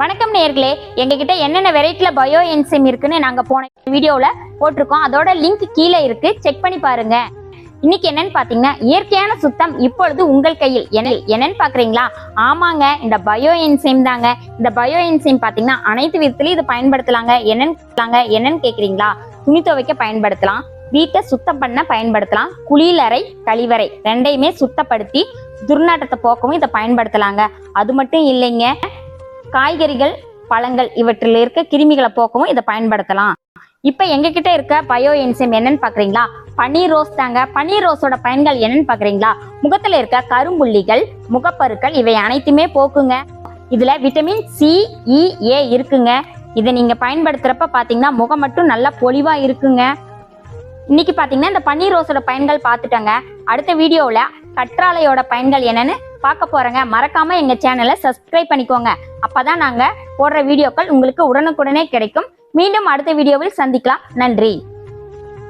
வணக்கம் நேர்களே. எங்ககிட்ட என்னென்ன வெரைட்டில பயோ என்சைம் இருக்குன்னு நாங்கள் போன வீடியோவில் போட்டிருக்கோம். அதோட லிங்க் கீழே இருக்கு. செக் பண்ணி பாருங்க. இன்னைக்கு என்னன்னு பாத்தீங்கன்னா இயற்கையான சுத்தம் இப்பொழுது உங்கள் கையில். என்ன என்னன்னு பாக்குறீங்களா? ஆமாங்க இந்த பயோ என்சைம் தாங்க. இந்த பயோ என்சைம் பாத்தீங்கன்னா அனைத்து விதத்திலையும் இது பயன்படுத்தலாங்க. என்னன்னு கேட்கலாங்க என்னன்னு கேக்குறீங்களா? துணி துவைக்க பயன்படுத்தலாம். வீட்டை சுத்தம் பண்ண பயன்படுத்தலாம். குளியலறை கழிவறை ரெண்டையுமே சுத்தப்படுத்தி துர்நாற்றத்தை போக்கவும் இதை பயன்படுத்தலாங்க. அது மட்டும் இல்லைங்க. காய்கறிகள் பழங்கள் இவற்றில் இருக்க கிருமிகளை போக்கவும் இதை பயன்படுத்தலாம். இப்போ எங்ககிட்ட இருக்க பயோ என்சைம் என்னன்னு பாக்குறீங்களா? பன்னீர் ரோஸ் தாங்க. பன்னீர் ரோஸோட பயன்கள் என்னன்னு பாக்குறீங்களா? முகத்துல இருக்க கரும்புள்ளிகள் முகப்பருக்கள் இவை அனைத்துமே போக்குங்க. இதுல விட்டமின் சி இ ஏ இருக்குங்க. இதை நீங்க பயன்படுத்துறப்ப பாத்தீங்கன்னா முகம் மட்டும் நல்லா பொலிவா இருக்குங்க. இன்னைக்கு பாத்தீங்கன்னா இந்த பன்னீர் ரோஸோட பயன்கள் பார்த்துட்டோங்க அடுத்த வீடியோவில் கற்றாழையோட பயன்கள் என்னன்னு பார்க்க போறேங்க. மறக்காம எங்க சேனலை சப்ஸ்கிரைப் பண்ணிக்கோங்க. அப்பதான் நாங்க போடுற வீடியோக்கள் உங்களுக்கு உடனுக்குடனே கிடைக்கும். மீண்டும் அடுத்த வீடியோவில் சந்திக்கலாம். நன்றி.